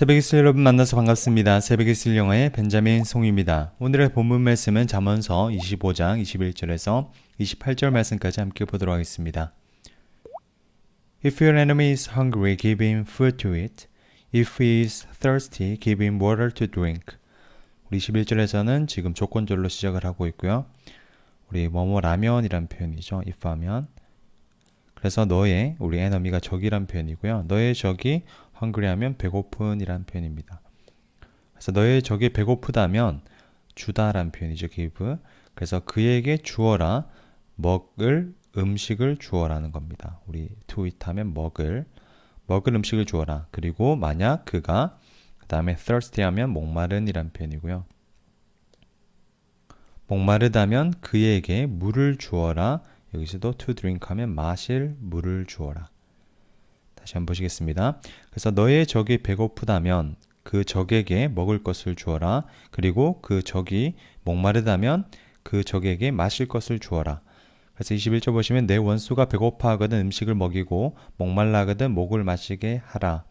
새벽에 쓸 여러분 만나서 반갑습니다. 새벽에 쓸 영어의 벤자민 송입니다. 오늘의 본문 말씀은 잠언서 25장 21절에서 28절 말씀까지 함께 보도록 하겠습니다. If your enemy is hungry, give him food to eat. If he is thirsty, give him water to drink. 우리 21절에서는 지금 조건절로 시작을 하고 있고요. 우리 뭐뭐 라면이란 표현이죠. if 하면. 그래서 너의 우리 에너미가 적이란 표현이고요. 너의 적이 hungry 하면 배고픈이란 표현입니다. 그래서 너의 적이 배고프다면 주다란 표현이죠. give. 그래서 그에게 주어라 먹을 음식을 주어라는 겁니다. 우리 to eat 하면 먹을 먹을 음식을 주어라. 그리고 만약 그가 그 다음에 thirsty 하면 목마른이란 표현이고요. 목마르다면 그에게 물을 주어라. 여기서도 to drink 하면 마실 물을 주어라. 다시 한번 보시겠습니다. 그래서 너의 적이 배고프다면 그 적에게 먹을 것을 주어라. 그리고 그 적이 목마르다면 그 적에게 마실 것을 주어라. 그래서 21절 보시면 내 원수가 배고파하거든 음식을 먹이고 목말라하거든 목을 마시게 하라.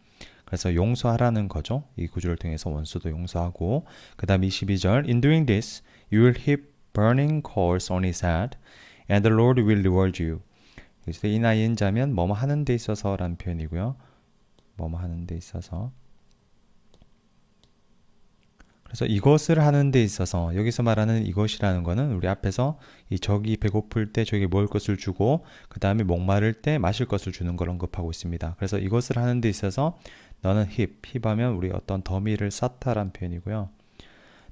그래서 용서하라는 거죠. 이 구조를 통해서 원수도 용서하고 그 다음 22절 In doing this you will heap burning coals on his head and the Lord will reward you. 그래서 이 나이인 자면 뭐뭐 하는 데 있어서라는 표현이고요. 뭐뭐 하는 데 있어서 그래서 이것을 하는 데 있어서 여기서 말하는 이것이라는 거는 우리 앞에서 이 적이 배고플 때 저에게 먹을 것을 주고 그 다음에 목마를 때 마실 것을 주는 걸 언급하고 있습니다. 그래서 이것을 하는 데 있어서 너는 힙, 힙하면 우리 어떤 더미를 쌓다란 표현이고요.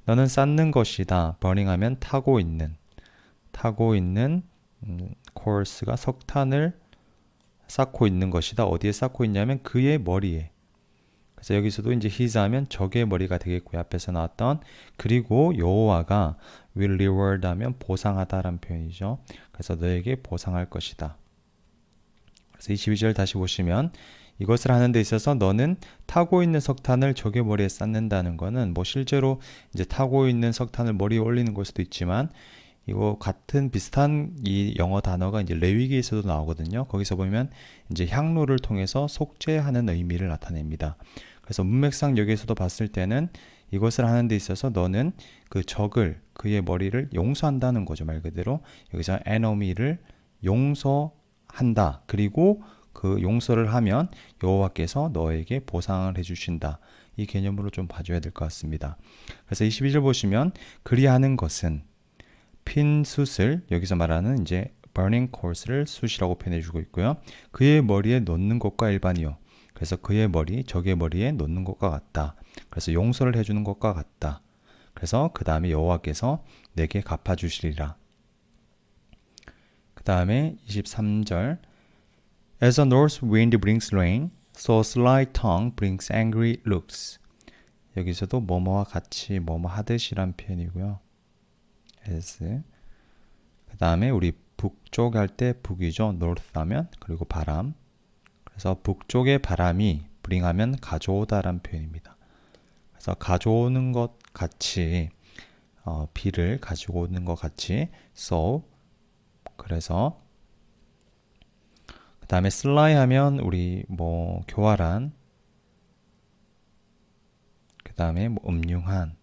너는 쌓는 것이다. 버닝하면 타고 있는 타고 있는 음, 코어스가 석탄을 쌓고 있는 것이다. 어디에 쌓고 있냐면 그의 머리에. 그래서 여기서도 이제 his 하면 적의 머리가 되겠고요. 앞에서 나왔던 그리고 여호와가 will reward 하면 보상하다라는 표현이죠. 그래서 너에게 보상할 것이다. 그래서 22절 다시 보시면 이것을 하는 데 있어서 너는 타고 있는 석탄을 적의 머리에 쌓는다는 거는 뭐 실제로 이제 타고 있는 석탄을 머리에 올리는 걸 수도 있지만 이거 같은 비슷한 이 영어 단어가 이제 레위기에서도 나오거든요. 거기서 보면 이제 향로를 통해서 속죄하는 의미를 나타냅니다. 그래서 문맥상 여기에서도 봤을 때는 이것을 하는 데 있어서 너는 그 적을 그의 머리를 용서한다는 거죠. 말 그대로 여기서 enemy를 용서한다. 그리고 그 용서를 하면 여호와께서 너에게 보상을 해 주신다. 이 개념으로 좀 봐줘야 될 것 같습니다. 그래서 22절 보시면 그리하는 것은 핀 숯을 여기서 말하는 이제 burning coals를 숯이라고 표현해 주고 있고요. 그의 머리에 놓는 것과 일반이요. 그래서 그의 머리, 적의 머리에 놓는 것과 같다. 그래서 용서를 해주는 것과 같다. 그래서 그 다음에 여호와께서 내게 갚아주시리라. 그 다음에 23절 As a north wind brings rain, so a sly tongue brings angry looks. 여기서도 뭐뭐와 같이 뭐뭐 하듯이란 표현이고요. As 그 다음에 우리 북쪽 할 때 북이죠. north 하면 그리고 바람 그래서 북쪽의 바람이 bring 하면 가져오다란 표현입니다. 그래서 가져오는 것 같이 어, 비를 가지고 오는 것 같이 so 그래서 그 다음에 슬라이 하면 우리 뭐 교활한 그 다음에 뭐 음흉한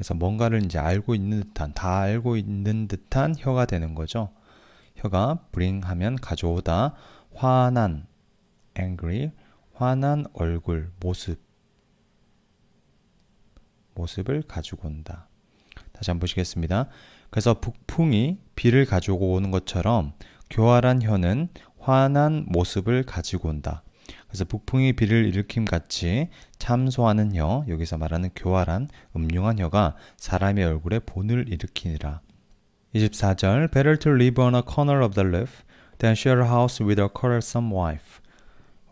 그래서 뭔가를 이제 알고 있는 듯한 다 알고 있는 듯한 혀가 되는 거죠. 혀가 bring 하면 가져오다 화난 angry 화난 얼굴 모습 모습을 가지고 온다. 다시 한번 보시겠습니다. 그래서 북풍이 비를 가지고 오는 것처럼 교활한 혀는 화난 모습을 가지고 온다. 그래서 북풍이 비를 일으킴 같이 참소하는 혀, 여기서 말하는 교활한 음흉한 혀가 사람의 얼굴에 본을 일으키니라. 24절 Better to live on a corner of the roof than share a house with a quarrelsome wife.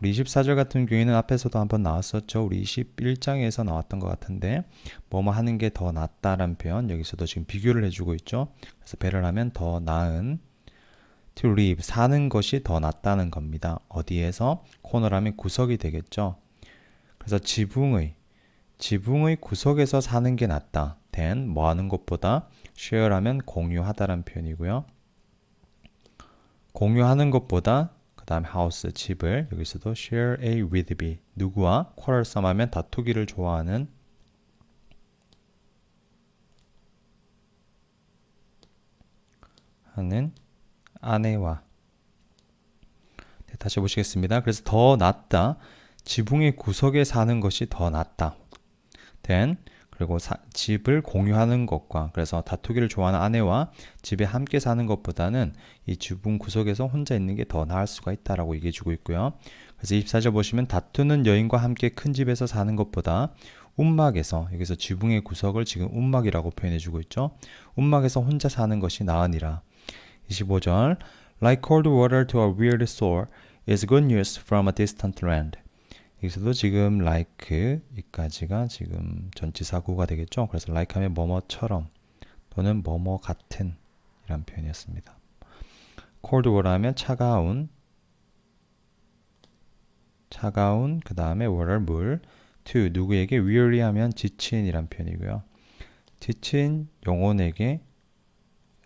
우리 24절 같은 경우에는 앞에서도 한번 나왔었죠. 우리 21장에서 나왔던 것 같은데 뭐뭐 하는 게 더 낫다라는 표현 여기서도 지금 비교를 해주고 있죠. 그래서 better 하면 더 나은 to live 사는 것이 더 낫다는 겁니다. 어디에서 코너라면 구석이 되겠죠. 그래서 지붕의 지붕의 구석에서 사는 게 낫다. than 뭐 하는 것보다 share하면 공유하다란 표현이고요. 공유하는 것보다 그 다음 house 집을 여기서도 share a with b 누구와 quarrelsome 하면 다투기를 좋아하는 하는 아내와 네, 다시 보시겠습니다. 그래서 더 낫다. 지붕의 구석에 사는 것이 더 낫다. then 그리고 사- 집을 공유하는 것과 그래서 다투기를 좋아하는 아내와 집에 함께 사는 것보다는 이 지붕 구석에서 혼자 있는 게 더 나을 수가 있다라고 얘기해 주고 있고요. 그래서 24절 보시면 다투는 여인과 함께 큰 집에서 사는 것보다 움막에서 여기서 지붕의 구석을 지금 움막이라고 표현해 주고 있죠. 움막에서 혼자 사는 것이 나으니라. 25절 Like cold water to a weary soul is good news from a distant land. 여기서도 지금 like 이까지가 지금 전치사구가 되겠죠. 그래서 like 하면 뭐뭐처럼 또는 뭐뭐 같은 이란 표현이었습니다. cold water 하면 차가운 차가운 그 다음에 water 물 to 누구에게 weary 하면 지친이란 표현이고요. 지친 영혼에게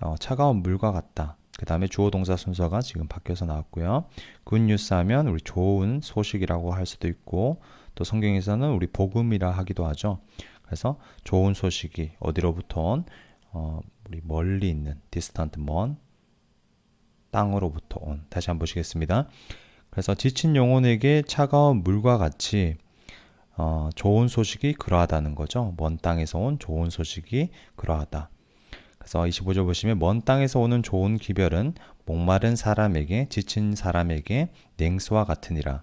어, 차가운 물과 같다. 그 다음에 주어 동사 순서가 지금 바뀌어서 나왔고요. 굿뉴스 하면 우리 좋은 소식이라고 할 수도 있고 또 성경에서는 우리 복음이라 하기도 하죠. 그래서 좋은 소식이 어디로부터 온 어, 우리 멀리 있는 distant 먼 땅으로부터 온 다시 한번 보시겠습니다. 그래서 지친 영혼에게 차가운 물과 같이 어, 좋은 소식이 그러하다는 거죠. 먼 땅에서 온 좋은 소식이 그러하다. 그래서 25절 보시면 먼 땅에서 오는 좋은 기별은 목마른 사람에게 지친 사람에게 냉수와 같으니라.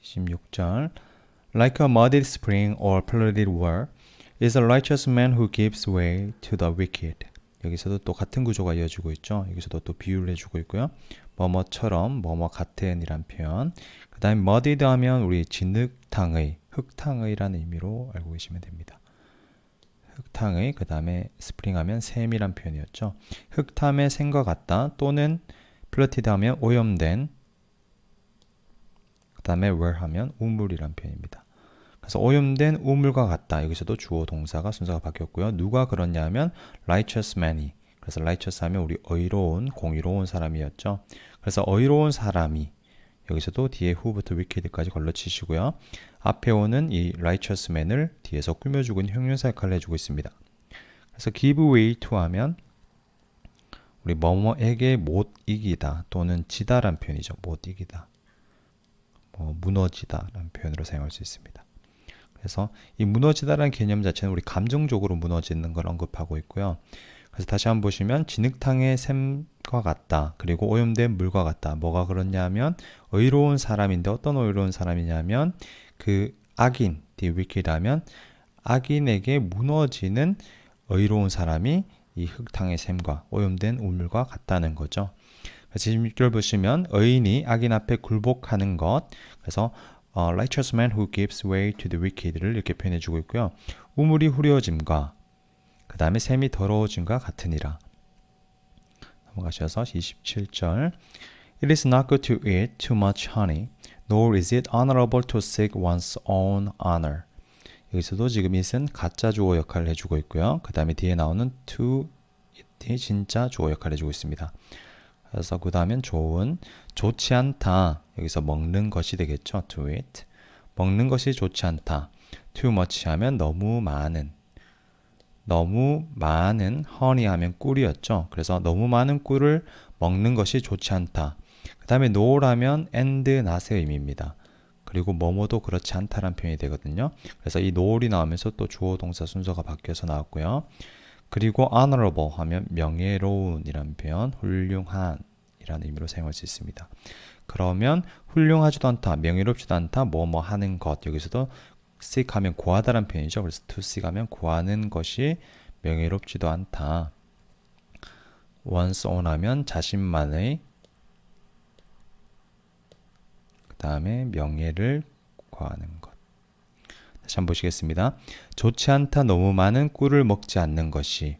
16절 Like a muddy spring or polluted well is a righteous man who gives way to the wicked. 여기서도 또 같은 구조가 이어지고 있죠. 여기서도 또 비유를 해주고 있고요. 뭐뭐처럼 뭐뭐 같은이란 표현. 그 다음에 muddied 하면 우리 진흙탕의 흙탕의라는 의미로 알고 계시면 됩니다. 흙탕의 그 다음에 스프링 하면 샘이란 표현이었죠. 흙탐의 샘과 같다 또는 플러티드 하면 오염된 그 다음에 were 하면 우물이란 표현입니다. 그래서 오염된 우물과 같다. 여기서도 주어 동사가 순서가 바뀌었고요. 누가 그렇냐 하면 righteous man이 그래서 righteous 하면 우리 의로운 공의로운 사람이었죠. 그래서 의로운 사람이 여기서도 뒤에 who부터 wicked까지 걸러치시고요. 앞에 오는 이 righteous man을 뒤에서 꾸며주고 있는 형용사 역할을 해주고 있습니다. 그래서 give way to 하면 우리 뭐뭐에게 못 이기다 또는 지다란 표현이죠. 못 이기다. 뭐 무너지다라는 표현으로 사용할 수 있습니다. 그래서 이 무너지다라는 개념 자체는 우리 감정적으로 무너지는 걸 언급하고 있고요. 그래서 다시 한번 보시면 진흙탕의 샘 과 같다. 그리고 오염된 물과 같다. 뭐가 그렇냐면 의로운 사람인데 어떤 의로운 사람이냐면 그 악인, the wicked하면 악인에게 무너지는 의로운 사람이 이 흙탕의 샘과 오염된 우물과 같다는 거죠. 그래서 16절 보시면 의인이 악인 앞에 굴복하는 것. 그래서 어, righteous man who gives way to the wicked를 이렇게 표현해 주고 있고요. 우물이 후려짐과 그 다음에 샘이 더러워짐과 같으니라. 넘어가셔서 27절 It is not good to eat too much honey, nor is it honorable to seek one's own honor. 여기서도 지금 it은 가짜 주어 역할을 해주고 있고요. 그 다음에 뒤에 나오는 to it이 진짜 주어 역할을 해주고 있습니다. 그래서 그 다음엔 좋은, 좋지 않다. 여기서 먹는 것이 되겠죠. to eat. 먹는 것이 좋지 않다. too much 하면 너무 많은. 너무 많은 honey 하면 꿀이었죠. 그래서 너무 많은 꿀을 먹는 것이 좋지 않다. 그 다음에 no라면 and not의 의미입니다. 그리고 뭐뭐도 그렇지 않다란 표현이 되거든요. 그래서 이 no이 나오면서 또 주어 동사 순서가 바뀌어서 나왔고요. 그리고 honorable 하면 명예로운이라는 표현, 훌륭한 이라는 의미로 사용할 수 있습니다. 그러면 훌륭하지도 않다, 명예롭지도 않다, 뭐뭐 하는 것 여기서도 seek 하면 구하다란 표현이죠. 그래서 to seek 하면 구하는 것이 명예롭지도 않다. one's own 하면 자신만의 그 다음에 명예를 구하는 것. 다시 한번 보시겠습니다. 좋지 않다 너무 많은 꿀을 먹지 않는 것이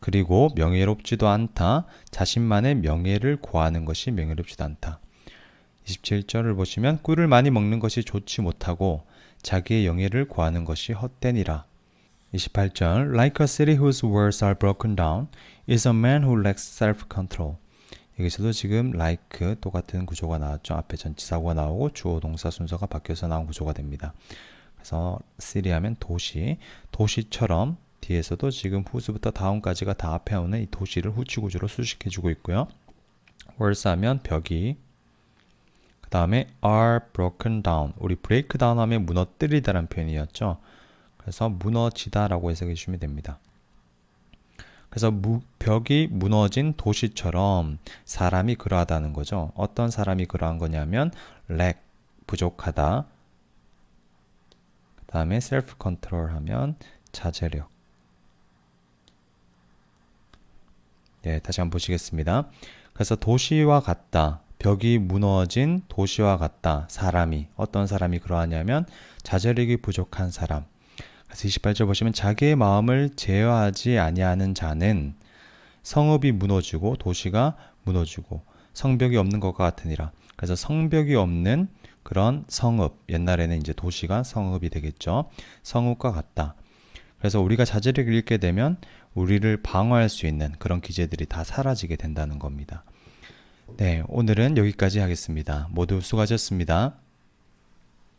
그리고 명예롭지도 않다 자신만의 명예를 구하는 것이 명예롭지도 않다. 27절을 보시면 꿀을 많이 먹는 것이 좋지 못하고 자기의 영예를 구하는 것이 헛되니라. 28절 Like a city whose walls are broken down is a man who lacks self-control. 여기서도 지금 like 똑같은 구조가 나왔죠. 앞에 전치사고가 나오고 주어 동사 순서가 바뀌어서 나온 구조가 됩니다. 그래서 city 하면 도시, 도시처럼 뒤에서도 지금 whose부터 down까지가 다 앞에 오는 이 도시를 후치 구조로 수식해 주고 있고요. worse 하면 벽이 그 다음에 are broken down. 우리 break down 하면 무너뜨리다라는 표현이었죠. 그래서 무너지다라고 해석해 주시면 됩니다. 그래서 무, 벽이 무너진 도시처럼 사람이 그러하다는 거죠. 어떤 사람이 그러한 거냐면 lack 부족하다. 그 다음에 self control 하면 자제력. 네, 다시 한번 보시겠습니다. 그래서 도시와 같다. 벽이 무너진 도시와 같다. 사람이 어떤 사람이 그러하냐면 자제력이 부족한 사람. 그래서 28절 보시면 자기의 마음을 제어하지 아니하는 자는 성읍이 무너지고 도시가 무너지고 성벽이 없는 것과 같으니라. 그래서 성벽이 없는 그런 성읍 옛날에는 이제 도시가 성읍이 되겠죠. 성읍과 같다. 그래서 우리가 자제력을 잃게 되면 우리를 방어할 수 있는 그런 기제들이 다 사라지게 된다는 겁니다. 네, 오늘은 여기까지 하겠습니다. 모두 수고하셨습니다.